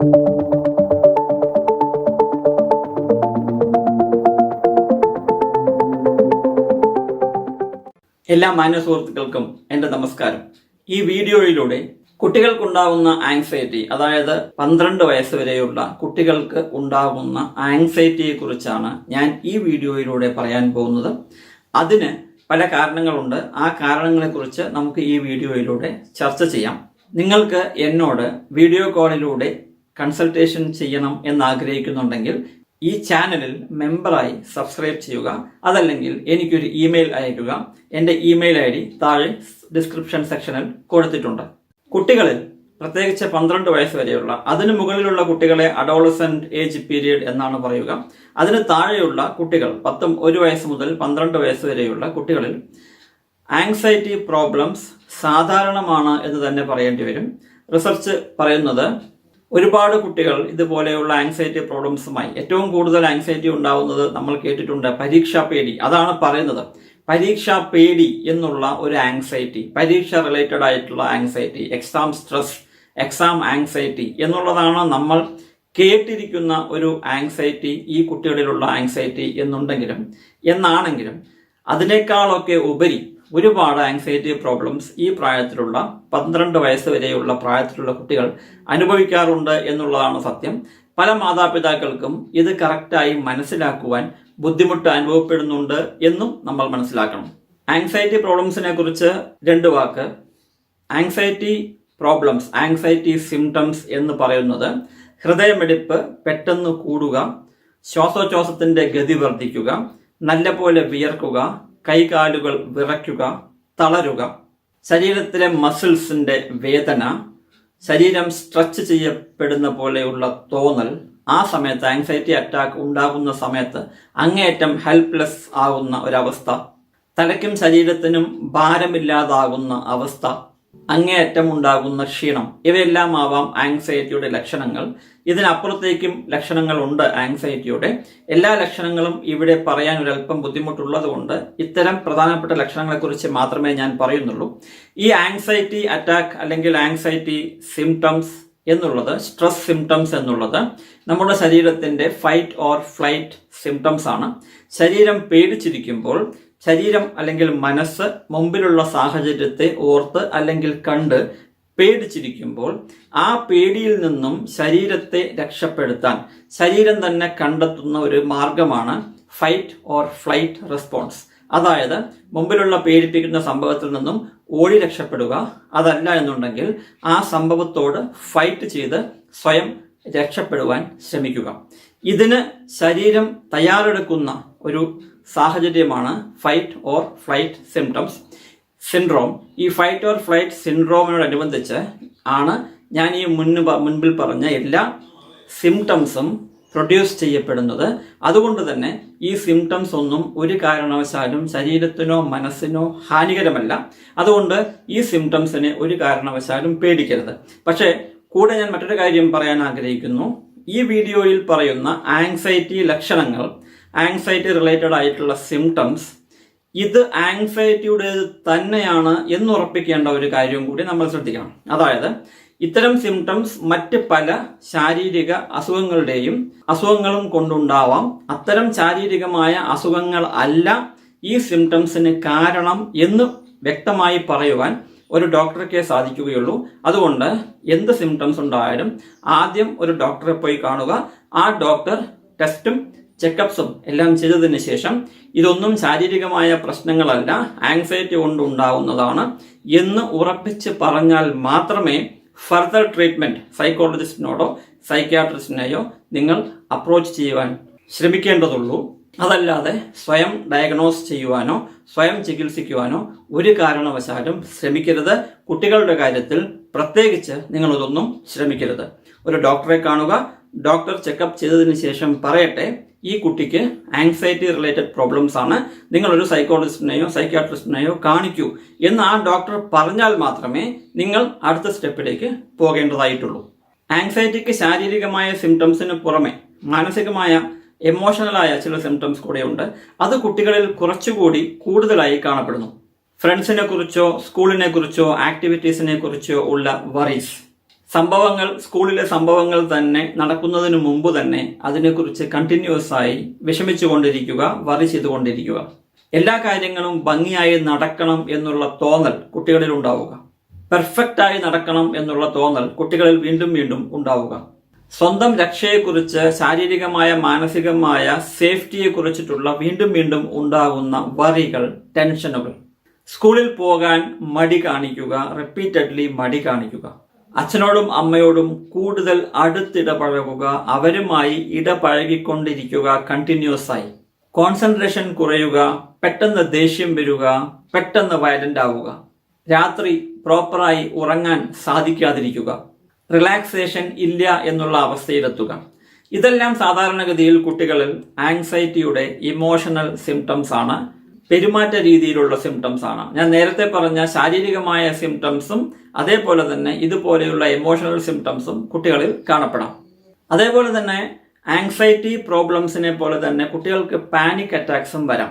എല്ലാ മാന്യ സുഹൃത്തുക്കൾക്കും എന്റെ നമസ്കാരം. ഈ വീഡിയോയിലൂടെ കുട്ടികൾക്കുണ്ടാകുന്ന ആങ്സൈറ്റി അതായത് പന്ത്രണ്ട് വയസ്സ് വരെയുള്ള കുട്ടികൾക്ക് ഉണ്ടാകുന്ന ആങ്സൈറ്റിയെ കുറിച്ചാണ് ഞാൻ ഈ വീഡിയോയിലൂടെ പറയാൻ പോകുന്നത്. അതിന് പല കാരണങ്ങളുണ്ട്. ആ കാരണങ്ങളെക്കുറിച്ച് നമുക്ക് ഈ വീഡിയോയിലൂടെ ചർച്ച ചെയ്യാം. നിങ്ങൾക്ക് എന്നോട് വീഡിയോ കോളിലൂടെ കൺസൾട്ടേഷൻ ചെയ്യണം എന്നാഗ്രഹിക്കുന്നുണ്ടെങ്കിൽ ഈ ചാനലിൽ മെമ്പറായി സബ്സ്ക്രൈബ് ചെയ്യുക. അതല്ലെങ്കിൽ എനിക്കൊരു ഇമെയിൽ അയയ്ക്കുക. എന്റെ ഇമെയിൽ ഐ ഡി താഴെ ഡിസ്ക്രിപ്ഷൻ സെക്ഷനിൽ കൊടുത്തിട്ടുണ്ട്. കുട്ടികളിൽ പ്രത്യേകിച്ച് പന്ത്രണ്ട് വയസ്സ് വരെയുള്ള അതിനു മുകളിലുള്ള കുട്ടികളെ അഡോളസെന്റ് ഏജ് പീരിയഡ് എന്നാണ് പറയുക. അതിന് താഴെയുള്ള കുട്ടികൾ പത്തും ഒരു വയസ്സ് മുതൽ പന്ത്രണ്ട് വയസ്സ് വരെയുള്ള കുട്ടികളിൽ ആങ്സൈറ്റി പ്രോബ്ലംസ് സാധാരണമാണ് എന്ന് തന്നെ പറയേണ്ടി വരും. റിസർച്ച് പറയുന്നത് ഒരുപാട് കുട്ടികൾ ഇതുപോലെയുള്ള ആങ്സൈറ്റി പ്രോബ്ലംസുമായി ഏറ്റവും കൂടുതൽ ആങ്സൈറ്റി ഉണ്ടാവുന്നത് നമ്മൾ കേട്ടിട്ടുണ്ട് പരീക്ഷാ പേടി. അതാണ് പറയുന്നത്. പരീക്ഷാ പേടി എന്നുള്ള ഒരു ആങ്സൈറ്റി പരീക്ഷ റിലേറ്റഡ് ആയിട്ടുള്ള anxiety exam stress exam anxiety എന്നുള്ളതാണ് നമ്മൾ കേട്ടിരിക്കുന്ന ഒരു ആങ്സൈറ്റി ഈ കുട്ടികളിലുള്ള ആങ്സൈറ്റി എന്നുണ്ടെങ്കിലും എന്നാണെങ്കിലും അതിനേക്കാളൊക്കെ ഉപരി ഒരുപാട് ആങ്സൈറ്റി പ്രോബ്ലംസ് ഈ പ്രായത്തിലുള്ള പന്ത്രണ്ട് വയസ്സ് വരെയുള്ള പ്രായത്തിലുള്ള കുട്ടികൾ അനുഭവിക്കാറുണ്ട് എന്നുള്ളതാണ് സത്യം. പല മാതാപിതാക്കൾക്കും ഇത് കറക്റ്റായി മനസ്സിലാക്കുവാൻ ബുദ്ധിമുട്ട് അനുഭവപ്പെടുന്നുണ്ട് എന്നും നമ്മൾ മനസ്സിലാക്കണം. ആങ്സൈറ്റി പ്രോബ്ലംസിനെ കുറിച്ച് രണ്ട് വാക്ക്. ആങ്സൈറ്റി പ്രോബ്ലംസ് ആങ്സൈറ്റി സിംറ്റംസ് എന്ന് പറയുന്നത് ഹൃദയമെടുപ്പ് പെട്ടെന്ന് കൂടുക ശ്വാസോച്ഛ്വാസത്തിന്റെ ഗതി വർദ്ധിക്കുക നല്ലപോലെ വിയർക്കുക കൈകാലുകൾ വിറയ്ക്കുക തളരുക. ശരീരത്തിലെ മസിൽസിന്റെ വേദന ശരീരം സ്ട്രെച്ച് ചെയ്യപ്പെടുന്ന പോലെയുള്ള തോന്നൽ ആ സമയത്ത് ആങ്സൈറ്റി അറ്റാക്ക് ഉണ്ടാകുന്ന സമയത്ത് അങ്ങേയറ്റം ഹെൽപ്ലെസ് ആകുന്ന ഒരവസ്ഥ. തലയ്ക്കും ശരീരത്തിനും ഭാരമില്ലാതാകുന്ന അവസ്ഥ. അങ്ങേയറ്റം ഉണ്ടാകുന്ന ക്ഷീണം. ഇവയെല്ലാം ആവാം ആങ്സൈറ്റിയുടെ ലക്ഷണങ്ങൾ. ഇതിനപ്പുറത്തേക്കും ലക്ഷണങ്ങൾ ഉണ്ട് ആങ്സൈറ്റിയുടെ എല്ലാ ലക്ഷണങ്ങളും ഇവിടെ പറയാൻ ഒരല്പം ബുദ്ധിമുട്ടുള്ളതുകൊണ്ട് ഇത്തരം പ്രധാനപ്പെട്ട ലക്ഷണങ്ങളെക്കുറിച്ച് മാത്രമേ ഞാൻ പറയുന്നുള്ളൂ. ഈ ആങ്സൈറ്റി അറ്റാക്ക് അല്ലെങ്കിൽ ആങ്സൈറ്റി സിംറ്റംസ് എന്നുള്ളത് സ്ട്രെസ് സിംറ്റംസ് എന്നുള്ളത് നമ്മുടെ ശരീരത്തിന്റെ ഫൈറ്റ് ഓർ ഫ്ലൈറ്റ് സിംറ്റംസ് ആണ്. ശരീരം പേടിച്ചിരിക്കുമ്പോൾ ശരീരം അല്ലെങ്കിൽ മനസ്സ് മുമ്പിലുള്ള സാഹചര്യത്തെ ഓർത്ത് അല്ലെങ്കിൽ കണ്ട് പേടിച്ചിരിക്കുമ്പോൾ ആ പേടിയിൽ നിന്നും ശരീരത്തെ രക്ഷപ്പെടുത്താൻ ശരീരം തന്നെ കണ്ടെത്തുന്ന ഒരു മാർഗമാണ് ഫൈറ്റ് ഓർ ഫ്ലൈറ്റ് റെസ്പോൺസ് അതായത് മുമ്പിലുള്ള പേടിപ്പിക്കുന്ന സംഭവത്തിൽ നിന്നും ഓടി രക്ഷപ്പെടുക അതല്ല എന്നുണ്ടെങ്കിൽ ആ സംഭവത്തോട് ഫൈറ്റ് ചെയ്ത് സ്വയം രക്ഷപ്പെടുവാൻ ശ്രമിക്കുക. ഇതിന് ശരീരം തയ്യാറെടുക്കുന്ന ഒരു സാഹചര്യമാണ് fight or flight symptoms syndrome ഈ ഫൈറ്റ് ഓർ ഫ്ലൈറ്റ് സിൻഡ്രോമിനോടനുബന്ധിച്ച് ആണ് ഞാൻ ഈ മുന്ന് മുൻപിൽ പറഞ്ഞ എല്ലാ സിംറ്റംസും പ്രൊഡ്യൂസ് ചെയ്യപ്പെടുന്നത്. അതുകൊണ്ട് തന്നെ ഈ സിംറ്റംസ് ഒന്നും ഒരു കാരണവശാലും ശരീരത്തിനോ മനസ്സിനോ ഹാനികരമല്ല. അതുകൊണ്ട് ഈ സിംറ്റംസിനെ ഒരു കാരണവശാലും പേടിക്കരുത്. പക്ഷേ കൂടെ ഞാൻ മറ്റൊരു കാര്യം പറയാൻ ആഗ്രഹിക്കുന്നു. ഈ വീഡിയോയിൽ പറയുന്ന ആങ്സൈറ്റി ലക്ഷണങ്ങൾ ആങ്സൈറ്റി റിലേറ്റഡ് ആയിട്ടുള്ള സിംറ്റംസ് ഇത് ആങ്സൈറ്റിയുടെ തന്നെയാണ് എന്നുറപ്പിക്കേണ്ട ഒരു കാര്യം കൂടി നമ്മൾ ശ്രദ്ധിക്കണം. അതായത് ഇത്തരം സിംറ്റംസ് മറ്റ് പല ശാരീരിക അസുഖങ്ങളുടെയും അസുഖങ്ങളും കൊണ്ടുണ്ടാവാം. അത്തരം ശാരീരികമായ അസുഖങ്ങൾ അല്ല ഈ സിംറ്റംസിന് കാരണം എന്ന് വ്യക്തമായി പറയുവാൻ ഒരു ഡോക്ടർക്കേ സാധിക്കുകയുള്ളൂ. അതുകൊണ്ട് എന്ത് സിംറ്റംസ് ഉണ്ടായാലും ആദ്യം ഒരു ഡോക്ടറെ പോയി കാണുക. ആ ഡോക്ടർ ടെസ്റ്റും ചെക്കപ്സും എല്ലാം ചെയ്തതിന് ശേഷം ഇതൊന്നും ശാരീരികമായ പ്രശ്നങ്ങളല്ല ആങ്സൈറ്റി കൊണ്ട് ഉണ്ടാവുന്നതാണ് എന്ന് ഉറപ്പിച്ച് പറഞ്ഞാൽ മാത്രമേ ഫർദർ ട്രീറ്റ്മെന്റ് സൈക്കോളജിസ്റ്റിനോടോ സൈക്യാട്രിസ്റ്റിനെയോ നിങ്ങൾ അപ്രോച്ച് ചെയ്യുവാൻ ശ്രമിക്കേണ്ടതുള്ളൂ. അതല്ലാതെ സ്വയം ഡയഗ്നോസ് ചെയ്യുവാനോ സ്വയം ചികിത്സിക്കുവാനോ ഒരു കാരണവശാലും ശ്രമിക്കരുത്. കുട്ടികളുടെ കാര്യത്തിൽ പ്രത്യേകിച്ച് നിങ്ങളിതൊന്നും ശ്രമിക്കരുത്. ഒരു ഡോക്ടറെ കാണുക ഡോക്ടർ ചെക്കപ്പ് ചെയ്തതിന് ശേഷം പറയട്ടെ ഈ കുട്ടിക്ക് ആങ്സൈറ്റി റിലേറ്റഡ് പ്രോബ്ലംസ് ആണ്. നിങ്ങളൊരു സൈക്കോളജിസ്റ്റിനെയോ സൈക്യാട്രിസ്റ്റിനെയോ കാണിക്കൂ എന്ന് ആ ഡോക്ടർ പറഞ്ഞാൽ മാത്രമേ നിങ്ങൾ അടുത്ത സ്റ്റെപ്പിലേക്ക് പോകേണ്ടതായിട്ടുള്ളൂ. ആങ്സൈറ്റിക്ക് ശാരീരികമായ സിംറ്റംസിന് പുറമെ മാനസികമായ എമോഷണലായ ചില സിംറ്റംസ് കൂടെയുണ്ട്. അത് കുട്ടികളിൽ കുറച്ചുകൂടി കൂടുതലായി കാണപ്പെടുന്നു. ഫ്രണ്ട്സിനെ കുറിച്ചോ സ്കൂളിനെ കുറിച്ചോ ആക്ടിവിറ്റീസിനെ കുറിച്ചോ ഉള്ള വറീസ് സംഭവങ്ങൾ സ്കൂളിലെ സംഭവങ്ങൾ തന്നെ നടക്കുന്നതിന് മുമ്പ് തന്നെ അതിനെക്കുറിച്ച് കണ്ടിന്യൂസ് ആയി വിഷമിച്ചുകൊണ്ടിരിക്കുക വറി ചെയ്തുകൊണ്ടിരിക്കുക. എല്ലാ കാര്യങ്ങളും ഭംഗിയായി നടക്കണം എന്നുള്ള തോന്നൽ കുട്ടികളിൽ ഉണ്ടാവുക. പെർഫെക്റ്റ് ആയി നടക്കണം എന്നുള്ള തോന്നൽ കുട്ടികളിൽ വീണ്ടും വീണ്ടും ഉണ്ടാവുക. സ്വന്തം രക്ഷയെക്കുറിച്ച് ശാരീരികമായ മാനസികമായ സേഫ്റ്റിയെ കുറിച്ചിട്ടുള്ള വീണ്ടും വീണ്ടും ഉണ്ടാകുന്ന വറികൾ ടെൻഷനുകൾ സ്കൂളിൽ പോകാൻ മടി കാണിക്കുക റിപ്പീറ്റഡ്ലി മടി കാണിക്കുക. അച്ഛനോടും അമ്മയോടും കൂടുതൽ അടുത്തിടപഴകുക അവരുമായി ഇടപഴകിക്കൊണ്ടിരിക്കുക കണ്ടിന്യൂസ് ആയി കോൺസെൻട്രേഷൻ കുറയുക പെട്ടെന്ന് ദേഷ്യം വരിക പെട്ടെന്ന് വയലന്റ് ആവുക രാത്രി പ്രോപ്പറായി ഉറങ്ങാൻ സാധിക്കാതിരിക്കുക. റിലാക്സേഷൻ ഇല്ല എന്നുള്ള അവസ്ഥയിലെത്തുക. ഇതെല്ലാം സാധാരണഗതിയിൽ കുട്ടികളിൽ ആങ്സൈറ്റിയുടെ ഇമോഷണൽ സിംറ്റംസ് ആണ് പെരുമാറ്റ രീതിയിലുള്ള സിംറ്റംസ് ആണ്. ഞാൻ നേരത്തെ പറഞ്ഞ ശാരീരികമായ സിംറ്റംസും അതേപോലെ തന്നെ ഇതുപോലെയുള്ള എമോഷണൽ സിംറ്റംസും കുട്ടികളിൽ കാണപ്പെടാം. അതേപോലെ തന്നെ ആങ്സൈറ്റി പ്രോബ്ലംസിനെ പോലെ തന്നെ കുട്ടികൾക്ക് പാനിക് അറ്റാക്സും വരാം.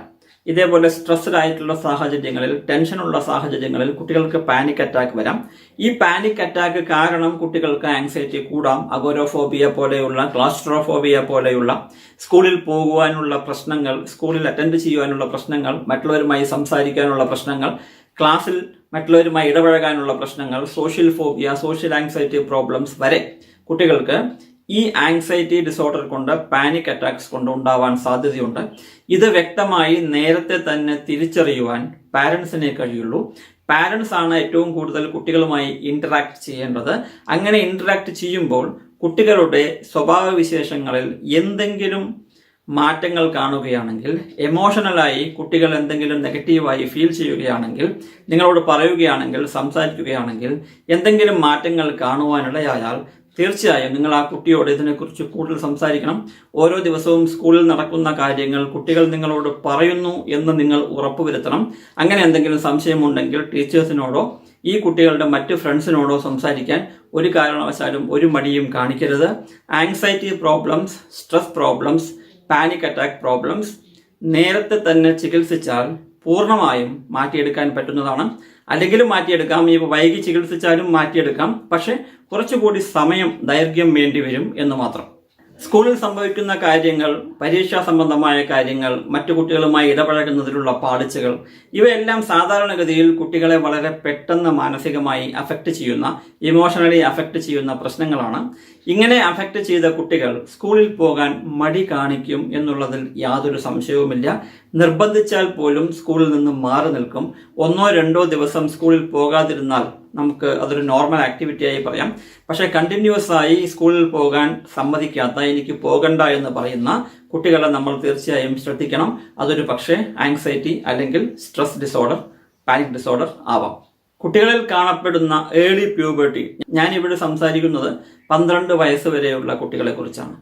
ഇതേപോലെ സ്ട്രെസ്ഡ് ആയിട്ടുള്ള സാഹചര്യങ്ങളിൽ ടെൻഷൻ ഉള്ള സാഹചര്യങ്ങളിൽ കുട്ടികൾക്ക് പാനിക് അറ്റാക്ക് വരാം. ഈ പാനിക് അറ്റാക്ക് കാരണം കുട്ടികൾക്ക് ആങ്സൈറ്റി കൂടാം. അഗോരോഫോബിയ പോലെയുള്ള ക്ലാസ്ട്രോഫോബിയ പോലെയുള്ള സ്കൂളിൽ പോകുവാനുള്ള പ്രശ്നങ്ങൾ സ്കൂളിൽ അറ്റൻഡ് ചെയ്യുവാനുള്ള പ്രശ്നങ്ങൾ മറ്റുള്ളവരുമായി സംസാരിക്കാനുള്ള പ്രശ്നങ്ങൾ ക്ലാസ്സിൽ മറ്റുള്ളവരുമായി ഇടപഴകാനുള്ള പ്രശ്നങ്ങൾ social phobia social anxiety problems വരെ കുട്ടികൾക്ക് ഈ ആങ്സൈറ്റി ഡിസോർഡർ കൊണ്ട് പാനിക് അറ്റാക്സ് കൊണ്ട് ഉണ്ടാവാൻ സാധ്യതയുണ്ട്. ഇത് വ്യക്തമായി നേരത്തെ തന്നെ തിരിച്ചറിയുവാൻ പാരൻസിനെ കഴിയുള്ളൂ. പാരൻസ് ആണ് ഏറ്റവും കൂടുതൽ കുട്ടികളുമായി ഇന്ററാക്ട് ചെയ്യേണ്ടത്. അങ്ങനെ ഇന്ററാക്ട് ചെയ്യുമ്പോൾ കുട്ടികളുടെ സ്വഭാവവിശേഷങ്ങളിൽ എന്തെങ്കിലും മാറ്റങ്ങൾ കാണുകയാണെങ്കിൽ എമോഷണലായി കുട്ടികൾ എന്തെങ്കിലും നെഗറ്റീവായി ഫീൽ ചെയ്യുകയാണെങ്കിൽ നിങ്ങളോട് പറയുകയാണെങ്കിൽ സംസാരിക്കുകയാണെങ്കിൽ എന്തെങ്കിലും മാറ്റങ്ങൾ കാണുവാനിടയായാൽ തീർച്ചയായും നിങ്ങൾ ആ കുട്ടിയോട് ഇതിനെക്കുറിച്ച് കൂടുതൽ സംസാരിക്കണം. ഓരോ ദിവസവും സ്കൂളിൽ നടക്കുന്ന കാര്യങ്ങൾ കുട്ടികൾ നിങ്ങളോട് പറയുന്നു എന്ന് നിങ്ങൾ ഉറപ്പുവരുത്തണം. അങ്ങനെ എന്തെങ്കിലും സംശയമുണ്ടെങ്കിൽ ടീച്ചേഴ്സിനോടോ ഈ കുട്ടികളുടെ മറ്റ് ഫ്രണ്ട്സിനോടോ സംസാരിക്കാൻ ഒരു കാരണവശാലും ഒരു മടിയും കാണിക്കരുത്. Anxiety problems stress problems panic attack problems നേരത്തെ തന്നെ ചികിത്സിച്ചാൽ പൂർണമായും മാറ്റിയെടുക്കാൻ പറ്റുന്നതാണ്. അല്ലെങ്കിലും മാറ്റിയെടുക്കാം. ഈ വൈകി ചികിത്സിച്ചാലും മാറ്റിയെടുക്കാം. പക്ഷെ കുറച്ചുകൂടി സമയം ദൈർഘ്യം വേണ്ടി വരും എന്ന് മാത്രം. സ്കൂളിൽ സംഭവിക്കുന്ന കാര്യങ്ങൾ പരീക്ഷാ സംബന്ധമായ കാര്യങ്ങൾ മറ്റു കുട്ടികളുമായി ഇടപഴകുന്നതിലുള്ള പാളിച്ചകൾ ഇവയെല്ലാം സാധാരണഗതിയിൽ കുട്ടികളെ വളരെ പെട്ടെന്ന് മാനസികമായി അഫക്റ്റ് ചെയ്യുന്ന ഇമോഷണലി അഫക്റ്റ് ചെയ്യുന്ന പ്രശ്നങ്ങളാണ്. ഇങ്ങനെ അഫക്റ്റ് ചെയ്ത കുട്ടികൾ സ്കൂളിൽ പോകാൻ മടി കാണിക്കും എന്നുള്ളതിൽ യാതൊരു സംശയവുമില്ല. നിർബന്ധിച്ചാൽ പോലും സ്കൂളിൽ നിന്ന് മാറി നിൽക്കും. ഒന്നോ രണ്ടോ ദിവസം സ്കൂളിൽ പോകാതിരുന്നാൽ നമുക്ക് അതൊരു നോർമൽ ആക്ടിവിറ്റി ആയി പറയാം. പക്ഷെ കണ്ടിന്യൂസ് ആയി സ്കൂളിൽ പോകാൻ സമ്മതിക്കാത്ത എനിക്ക് പോകണ്ട എന്ന് പറയുന്ന കുട്ടികളെ നമ്മൾ തീർച്ചയായും ശ്രദ്ധിക്കണം. അതൊരു പക്ഷേ ആങ്സൈറ്റി അല്ലെങ്കിൽ സ്ട്രെസ് ഡിസോർഡർ പാനിക് ഡിസോർഡർ ആവാം. കുട്ടികളിൽ കാണപ്പെടുന്ന ഏളി പ്യൂബർട്ടി ഞാൻ ഇവിടെ സംസാരിക്കുന്നത് പന്ത്രണ്ട് വയസ്സ് വരെയുള്ള കുട്ടികളെ കുറിച്ചാണ്.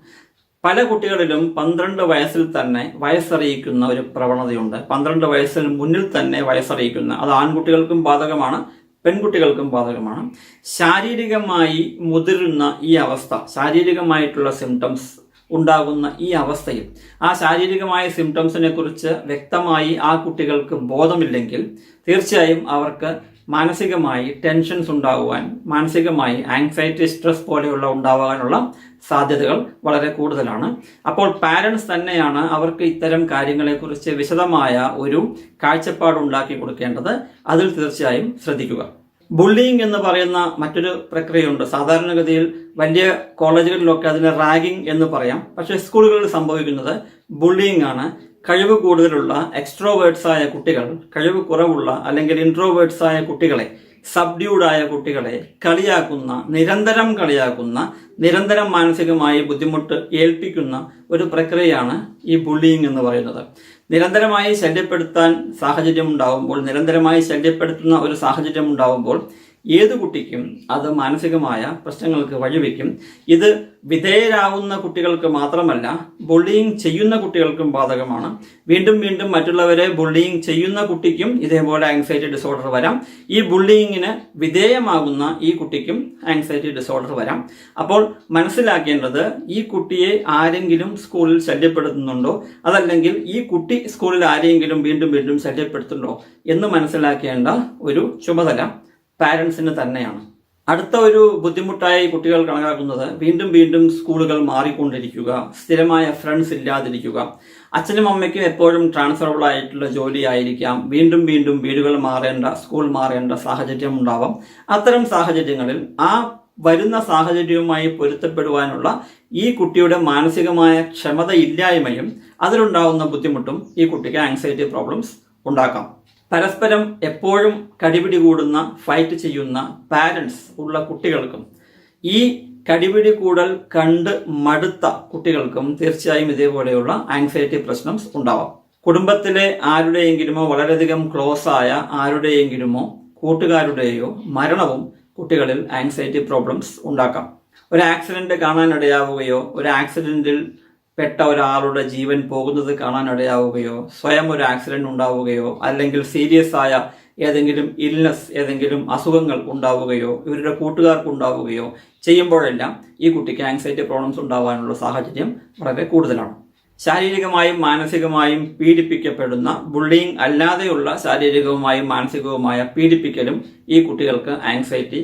പല കുട്ടികളിലും പന്ത്രണ്ട് വയസ്സിൽ തന്നെ വയസ്സറിയിക്കുന്ന ഒരു പ്രവണതയുണ്ട്. പന്ത്രണ്ട് വയസ്സിന് മുന്നിൽ തന്നെ വയസ്സറിയിക്കുന്ന അത് ആൺകുട്ടികൾക്കും ബാധകമാണ് പെൺകുട്ടികൾക്കും ബാധകമാണ്. ശാരീരികമായി മുതിരുന്ന ഈ അവസ്ഥ ശാരീരികമായിട്ടുള്ള സിംറ്റംസ് ഉണ്ടാകുന്ന ഈ അവസ്ഥയിൽ ആ ശാരീരികമായ സിംറ്റംസിനെ കുറിച്ച് വ്യക്തമായി ആ കുട്ടികൾക്ക് ബോധമില്ലെങ്കിൽ തീർച്ചയായും അവർക്ക് മാനസികമായി ടെൻഷൻസ് ഉണ്ടാകുവാൻ മാനസികമായി ആങ്സൈറ്റി സ്ട്രെസ് പോലെയുള്ള ഉണ്ടാവാനുള്ള സാധ്യതകൾ വളരെ കൂടുതലാണ്. അപ്പോൾ പാരൻസ് തന്നെയാണ് അവർക്ക് ഇത്തരം കാര്യങ്ങളെക്കുറിച്ച് വിശദമായ ഒരു കാഴ്ചപ്പാട് ഉണ്ടാക്കി കൊടുക്കേണ്ടത്. അതിൽ തീർച്ചയായും ശ്രദ്ധിക്കുക. ബുള്ളിങ് എന്ന് പറയുന്ന മറ്റൊരു പ്രക്രിയയുണ്ട്. സാധാരണഗതിയിൽ വലിയ കോളേജുകളിലൊക്കെ അതിന് റാഗിംഗ് എന്ന് പറയാം. പക്ഷേ സ്കൂളുകളിൽ സംഭവിക്കുന്നത് ബുള്ളിങ് ആണ്. കഴിവ് കൂടുതലുള്ള എക്സ്ട്രോവേർട്സ് ആയ കുട്ടികൾ കഴിവ് കുറവുള്ള അല്ലെങ്കിൽ ഇൻട്രോവേർട്സ് ആയ കുട്ടികളെ സബ്ഡ്യൂഡായ കുട്ടികളെ കളിയാക്കുന്ന നിരന്തരം കളിയാക്കുന്ന നിരന്തരം മാനസികമായി ബുദ്ധിമുട്ട് ഏൽപ്പിക്കുന്ന ഒരു പ്രക്രിയയാണ് ഈ ബുള്ളിങ് എന്ന് പറയുന്നത്. നിരന്തരമായി ശല്യപ്പെടുത്താൻ സാഹചര്യം ഉണ്ടാവുമ്പോൾ നിരന്തരമായി ശല്യപ്പെടുത്തുന്ന ഒരു സാഹചര്യം ഉണ്ടാവുമ്പോൾ ഏത് കുട്ടിക്കും അത് മാനസികമായ പ്രശ്നങ്ങൾക്ക് വഴിവെക്കും. ഇത് വിധേയരാകുന്ന കുട്ടികൾക്ക് മാത്രമല്ല ബുള്ളിയിങ് ചെയ്യുന്ന കുട്ടികൾക്കും ബാധകമാണ്. വീണ്ടും വീണ്ടും മറ്റുള്ളവരെ ബുള്ളിയിങ് ചെയ്യുന്ന കുട്ടിക്കും ഇതേപോലെ ആങ്സൈറ്റി ഡിസോർഡർ വരാം. ഈ ബുള്ളിയിങ്ങിന് വിധേയമാകുന്ന ഈ കുട്ടിക്കും ആങ്സൈറ്റി ഡിസോർഡർ വരാം. അപ്പോൾ മനസ്സിലാക്കേണ്ടത് ഈ കുട്ടിയെ ആരെങ്കിലും സ്കൂളിൽ ശല്യപ്പെടുത്തുന്നുണ്ടോ? അതല്ലെങ്കിൽ ഈ കുട്ടി സ്കൂളിൽ ആരെങ്കിലും വീണ്ടും വീണ്ടും ശല്യപ്പെടുത്തുന്നുണ്ടോ എന്ന് മനസ്സിലാക്കേണ്ട ഒരു ചുമതല പാരൻസിന് തന്നെയാണ്. അടുത്ത ഒരു ബുദ്ധിമുട്ടായി കുട്ടികൾ കണക്കാക്കുന്നത് വീണ്ടും വീണ്ടും സ്കൂളുകൾ മാറിക്കൊണ്ടിരിക്കുക സ്ഥിരമായ ഫ്രണ്ട്സ് ഇല്ലാതിരിക്കുക. അച്ഛനും അമ്മയ്ക്കും എപ്പോഴും ട്രാൻസ്ഫറബിൾ ആയിട്ടുള്ള ജോലി ആയിരിക്കാം വീണ്ടും വീണ്ടും വീടുകൾ മാറേണ്ട സ്കൂൾ മാറേണ്ട സാഹചര്യം ഉണ്ടാവാം. അത്തരം സാഹചര്യങ്ങളിൽ ആ വരുന്ന സാഹചര്യവുമായി പൊരുത്തപ്പെടുവാനുള്ള ഈ കുട്ടിയുടെ മാനസികമായ ക്ഷമതയില്ലായ്മയും അതിലുണ്ടാവുന്ന ബുദ്ധിമുട്ടും ഈ കുട്ടിക്ക് ആങ്സൈറ്റി പ്രോബ്ലംസ് ഉണ്ടാക്കാം. പരസ്പരം എപ്പോഴും കടിപിടി കൂടുന്ന ഫൈറ്റ് ചെയ്യുന്ന പാരൻസ് ഉള്ള കുട്ടികൾക്കും ഈ കടിപിടി കൂടൽ കണ്ട് മടുത്ത കുട്ടികൾക്കും തീർച്ചയായും ഇതേപോലെയുള്ള ആൻസൈറ്റി പ്രശ്നം ഉണ്ടാവാം. കുടുംബത്തിലെ ആരുടെയെങ്കിലുമോ വളരെയധികം ക്ലോസ് ആയ ആരുടെയെങ്കിലുമോ കൂട്ടുകാരുടെയോ മരണവും കുട്ടികളിൽ ആൻസൈറ്റി പ്രോബ്ലംസ് ഉണ്ടാക്കാം. ഒരു ആക്സിഡന്റ് കാണാനിടയാവുകയോ ഒരു ആക്സിഡന്റിൽ പെട്ട ഒരാളുടെ ജീവൻ പോകുന്നത് കാണാനിടയാവുകയോ സ്വയം ഒരു ആക്സിഡന്റ് ഉണ്ടാവുകയോ അല്ലെങ്കിൽ സീരിയസ് ആയ ഏതെങ്കിലും ഇൽനെസ് ഏതെങ്കിലും അസുഖങ്ങൾ ഉണ്ടാവുകയോ ഇവരുടെ കൂട്ടുകാർക്ക് ഉണ്ടാവുകയോ ചെയ്യുമ്പോഴെല്ലാം ഈ കുട്ടിക്ക് ആങ്സൈറ്റി പ്രോബ്ലംസ് ഉണ്ടാവാനുള്ള സാഹചര്യം വളരെ കൂടുതലാണ്. ശാരീരികമായും മാനസികമായും പീഡിപ്പിക്കപ്പെടുന്ന ബുള്ളിങ് അല്ലാതെയുള്ള ശാരീരികവുമായും മാനസികവുമായ പീഡിപ്പിക്കലും ഈ കുട്ടികൾക്ക് ആങ്സൈറ്റി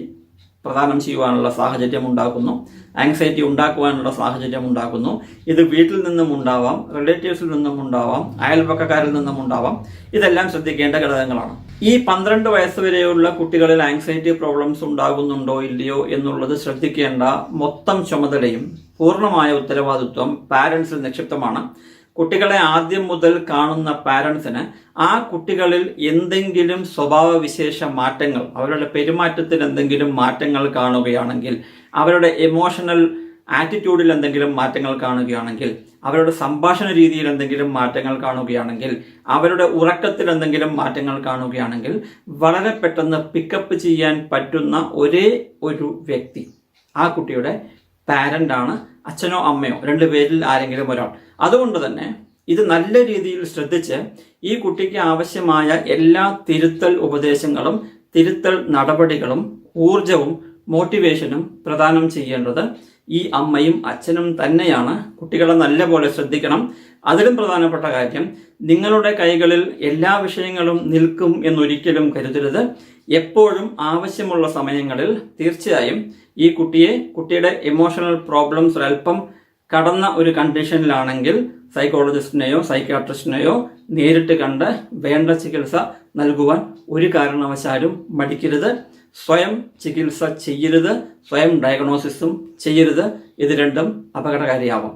പ്രദാനം ചെയ്യുവാനുള്ള സാഹചര്യം ഉണ്ടാക്കുന്നു ആങ്സൈറ്റി ഉണ്ടാക്കുവാനുള്ള സാഹചര്യം ഉണ്ടാക്കുന്നു ഇത് വീട്ടിൽ നിന്നും ഉണ്ടാവാം റിലേറ്റീവ്സിൽ നിന്നും ഉണ്ടാവാം അയൽപക്കക്കാരിൽ നിന്നും ഉണ്ടാവാം. ഇതെല്ലാം ശ്രദ്ധിക്കേണ്ട ഘടകങ്ങളാണ്. ഈ പന്ത്രണ്ട് വയസ്സ് വരെയുള്ള കുട്ടികളിൽ ആങ്സൈറ്റി പ്രോബ്ലംസ് ഉണ്ടാകുന്നുണ്ടോ ഇല്ലയോ എന്നുള്ളത് ശ്രദ്ധിക്കേണ്ട മൊത്തം ചുമതലയും പൂർണമായ ഉത്തരവാദിത്വം പാരൻസിൽ നിക്ഷിപ്തമാണ്. കുട്ടികളെ ആദ്യം മുതൽ കാണുന്ന പാരൻസിന് ആ കുട്ടികളിൽ എന്തെങ്കിലും സ്വഭാവവിശേഷ മാറ്റങ്ങൾ അവരുടെ പെരുമാറ്റത്തിൽ എന്തെങ്കിലും മാറ്റങ്ങൾ കാണുകയാണെങ്കിൽ അവരുടെ എമോഷണൽ ആറ്റിറ്റ്യൂഡിൽ എന്തെങ്കിലും മാറ്റങ്ങൾ കാണുകയാണെങ്കിൽ അവരുടെ സംഭാഷണ രീതിയിൽ എന്തെങ്കിലും മാറ്റങ്ങൾ കാണുകയാണെങ്കിൽ അവരുടെ ഉറക്കത്തിൽ എന്തെങ്കിലും മാറ്റങ്ങൾ കാണുകയാണെങ്കിൽ വളരെ പെട്ടെന്ന് പിക്കപ്പ് ചെയ്യാൻ പറ്റുന്ന ഒരേ ഒരു വ്യക്തി ആ കുട്ടിയുടെ പാരന്റ് ആണ് അച്ഛനോ അമ്മയോ രണ്ടു പേരിൽ ആരെങ്കിലും ഒരാൾ. അതുകൊണ്ട് തന്നെ ഇത് നല്ല രീതിയിൽ ശ്രദ്ധിച്ച് ഈ കുട്ടിക്ക് ആവശ്യമായ എല്ലാ തിരുത്തൽ ഉപദേശങ്ങളും തിരുത്തൽ നടപടികളും ഊർജവും മോട്ടിവേഷനും പ്രദാനം ചെയ്യേണ്ടത് ഈ അമ്മയും അച്ഛനും തന്നെയാണ്. കുട്ടികളെ നല്ലപോലെ ശ്രദ്ധിക്കണം. അതിലും പ്രധാനപ്പെട്ട കാര്യം നിങ്ങളുടെ കൈകളിൽ എല്ലാ വിഷയങ്ങളും നിൽക്കും എന്നൊരിക്കലും കരുതരുത്. എപ്പോഴും ആവശ്യമുള്ള സമയങ്ങളിൽ തീർച്ചയായും ഈ കുട്ടിയെ കുട്ടിയുടെ ഇമോഷണൽ പ്രോബ്ലംസ് അല്പം കടന്ന ഒരു കണ്ടീഷനിലാണെങ്കിൽ സൈക്കോളജിസ്റ്റിനെയോ സൈക്കാട്രിസ്റ്റിനെയോ നേരിട്ട് കണ്ട് വേണ്ട ചികിത്സ നൽകുവാൻ ഒരു കാരണവശാലും മടിക്കരുത്. സ്വയം ചികിത്സ ചെയ്യരുത്. സ്വയം ഡയഗ്നോസിസും ചെയ്യരുത്. ഇത് രണ്ടും അപകടകാരിയാവും.